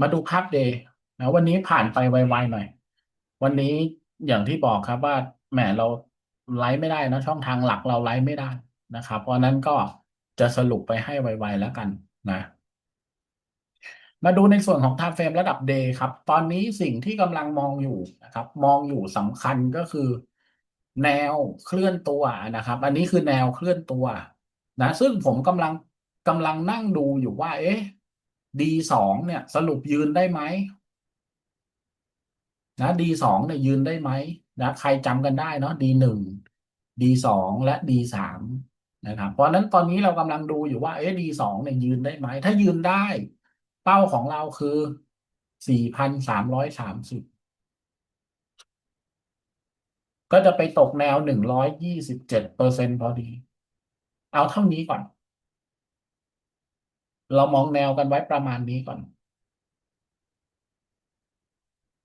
มาดูภาพเดย์นะวันนี้ผ่านไปไวๆหน่อย วันนี้อย่างที่บอกครับว่าแหมเราไลฟ์ไม่ได้นะช่องทางหลักเราไลฟ์ไม่ได้นะครับ เพราะฉะนั้นก็จะสรุปไปให้ไวๆแล้วกันนะ มาดูในส่วนของ time frame ระดับ day ครับ ตอนนี้สิ่งที่กำลังมองอยู่นะครับ มองอยู่สำคัญก็คือ แนวเคลื่อนตัวนะครับ อันนี้คือแนวเคลื่อนตัวนะ ซึ่งผมกำลังกำลังนั่งดูอยู่ว่า เอ๊ะ D สองเนี่ยสรุปยืนได้ไหมนะ D สองเนี่ยยืนได้ไหมนะใครจำกันได้เนาะ D หนึ่ง D สองและ D สามนะครับเพราะนั้นตอนนี้เรากำลังดูอยู่ว่าเอ๊ะ D สองเนี่ยยืนได้ไหม ถ้ายืนได้ เป้าของเราคือสี่พันสามร้อยสามสิบก็จะไปตกแนวหนึ่งร้อยยี่สิบเจ็ดเปอร์เซ็นพอดี เอาเท่านี้ก่อน เรามองแนวกันไว้ประมาณนี้ก่อน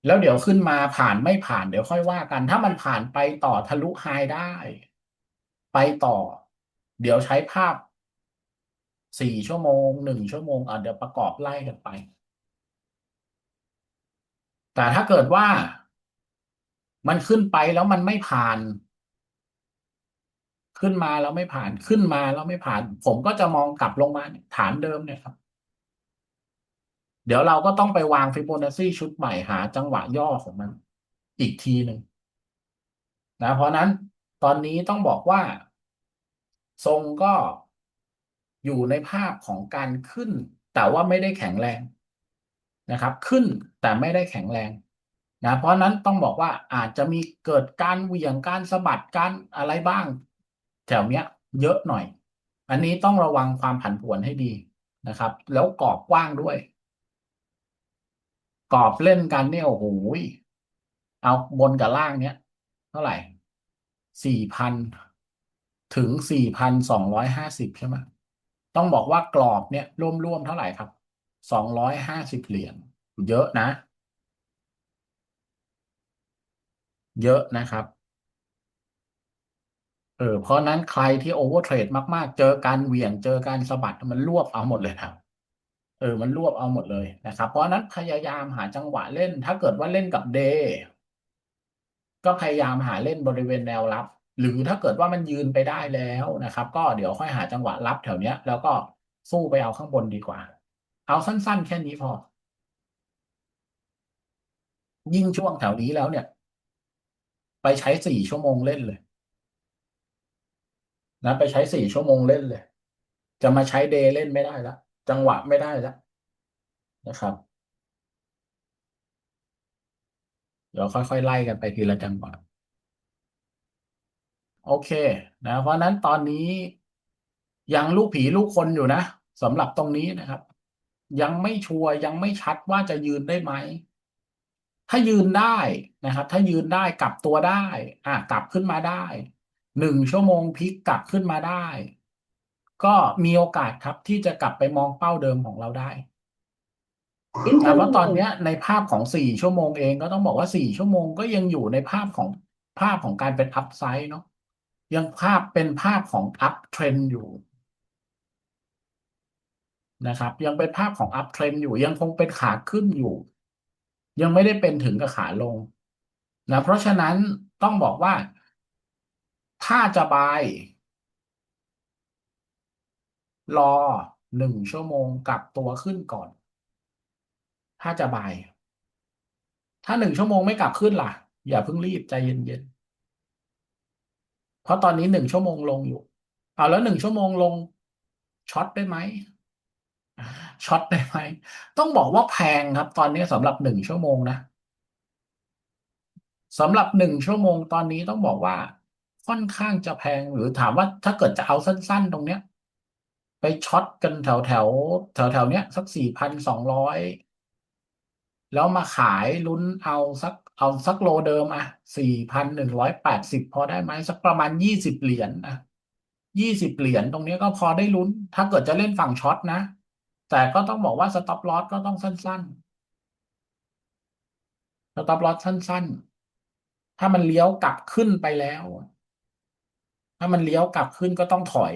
แล้วเดี๋ยวขึ้นมาผ่านไม่ผ่านเดี๋ยวค่อยว่ากัน ถ้ามันผ่านไปต่อทะลุไฮได้ ไปต่อ เดี๋ยวใช้ภาพสี่ชั่วโมงหนึ่งชั่วโมงอะเดี๋ยวประกอบไล่กันไป แต่ถ้าเกิดว่ามันขึ้นไปแล้วมันไม่ผ่าน ขึ้นมาแล้วไม่ผ่านขึ้นมาแล้วไม่ผ่าน ผมก็จะมองกลับลงมาฐานเดิมเนี่ยครับ เดี๋ยวเราก็ต้องไปวางฟิโบนัชชีชุดใหม่หา จังหวะย่อของมัน อีกทีหนึ่งนะเพราะนั้นตอนนี้ต้องบอกว่า ทรงก็อยู่ในภาพของการขึ้น แต่ว่าไม่ได้แข็งแรงนะครับ ขึ้นแต่ไม่ได้แข็งแรงนะเพราะนั้นต้องบอกว่าอาจจะมีเกิดการเหวี่ยงการสะบัดการอะไรบ้าง แถวเนี้ยเยอะหน่อย อันนี้ต้องระวังความผันผวนให้ดีนะครับ แล้วกรอบกว้างด้วย กรอบเล่นกันเนี่ยโอ้โหเอาบนกับล่างเนี้ย เท่าไหร่สี่พันถึงสี่พันสองร้อยห้าสิบใช่ไหมต้องบอกว่ากรอบเนี่ยร่วมๆเท่าไหร่ครับสองร้อยห้าสิบเหรียญเยอะนะ เยอะนะครับ ออเพราะนั้นใครที่โอเวอร์เทรดมากๆ เจอการเหวี่ยงเจอการสะบัดมันรวบเอาหมดเลยครับเออมันรวบเอาหมดเลยนะครับ เพราะนั้นพยายามหาจังหวะเล่น ถ้าเกิดว่าเล่นกับเดย์ก็พยายามหาเล่นบริเวณแนวรับ หรือถ้าเกิดว่ามันยืนไปได้แล้วนะครับ ก็เดี๋ยวค่อยหาจังหวะรับแถวเนี้ย แล้วก็สู้ไปเอาข้างบนดีกว่า เอาสั้นๆ แค่นี้พอ ยิ่งช่วงแถวนี้แล้วเนี่ย ไปใช้สี่ชั่วโมงเล่นเลย นะไปใช้สี่ชั่วโมงเล่นเลย จะมาใช้เดย์เล่นไม่ได้แล้วจังหวะไม่ได้แล้วนะครับเดี๋ยวค่อยๆไล่กันไปทีละจังหวะโอเคนะเพราะนั้นตอนนี้ยังลูกผีลูกคนอยู่นะสำหรับตรงนี้นะครับ ยังไม่ชัวร์ยังไม่ชัดว่าจะยืนได้ไหม ถ้ายืนได้นะครับ ถ้ายืนได้กลับตัวได้ อะกลับขึ้นมาได้ หนึ่งชั่วโมงพลิกกลับขึ้นมาได้ ก็มีโอกาสครับที่จะกลับไปมองเป้าเดิมของเราได้ แต่ว่าตอนเนี้ยในภาพของสี่ชั่วโมงเองก็ต้องบอกว่าสี่ชั่วโมงก็ยังอยู่ในภาพของภาพของการเป็นอัพไซด์เนาะยังภาพเป็นภาพของอัพเทรนอยู่นะครับ ยังเป็นภาพของอัพเทรนอยู่ ยังคงเป็นขาขึ้นอยู่ ยังไม่ได้เป็นถึงกับขาลงนะเพราะฉะนั้นต้องบอกว่า ถ้าจะบาย รอหนึ่งชั่วโมงกลับตัวขึ้นก่อน ถ้าจะบาย ถ้าหนึ่งชั่วโมงไม่กลับขึ้นล่ะ อย่าเพิ่งรีบใจเย็นๆ เพราะตอนนี้หนึ่งชั่วโมงลงอยู่ เอาแล้วหนึ่งชั่วโมงลงช็อตได้ไหมช็อตได้ไหม ต้องบอกว่าแพงครับ ตอนนี้สำหรับหนึ่งชั่วโมงนะสำหรับหนึ่งชั่วโมงตอนนี้ต้องบอกว่า ค่อนข้างจะแพงหรือถามว่าถ้าเกิดจะเอาสั้น ๆ ตรงเนี้ย ไปช็อตกันแถวแถวแถวแถวเนี้ย สักสี่พันสองร้อยแล้วมาขายลุ้นเอาสักเอาสักโลเดิมอะสี่พันหนึ่งร้อยแปดสิบพอได้ไหมสักประมาณยี่สิบเหรียญนะยี่สิบเหรียญตรงนี้ก็พอได้ลุ้น ถ้าเกิดจะเล่นฝั่งช็อตนะ แต่ก็ต้องบอกว่าสต็อปลอสก็ต้องสั้นๆสต็อปลอสสั้น ๆ ถ้ามันเลี้ยวกลับขึ้นไปแล้ว ถ้ามันเลี้ยวกลับขึ้นก็ต้องถอย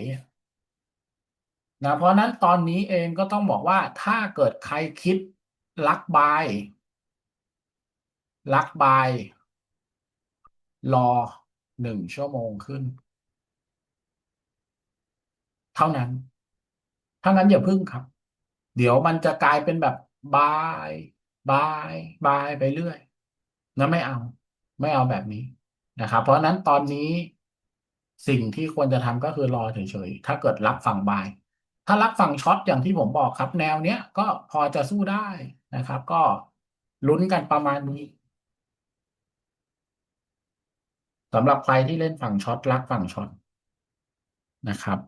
นะเพราะนั้นตอนนี้เองก็ต้องบอกว่าถ้าเกิดใครคิดลักบายลักบายรอหนึ่งชั่วโมงขึ้น เท่านั้นถ้างั้นอย่าพึ่งครับ เดี๋ยวมันจะกลายเป็นแบบบายบายบายไปเรื่อยนะไม่เอา ไม่เอาแบบนี้นะครับ เพราะฉะนั้นตอนนี้ สิ่งที่ควรจะทำก็คือรอเฉยๆ ถ้าเกิดรับฝั่งบาย ถ้ารับฝั่งช็อตอย่างที่ผมบอกครับ แนวเนี้ยก็พอจะสู้ได้นะครับ ก็ลุ้นกันประมาณนี้สำหรับใครที่เล่นฝั่งช็อตรักฝั่งช็อตนะครับ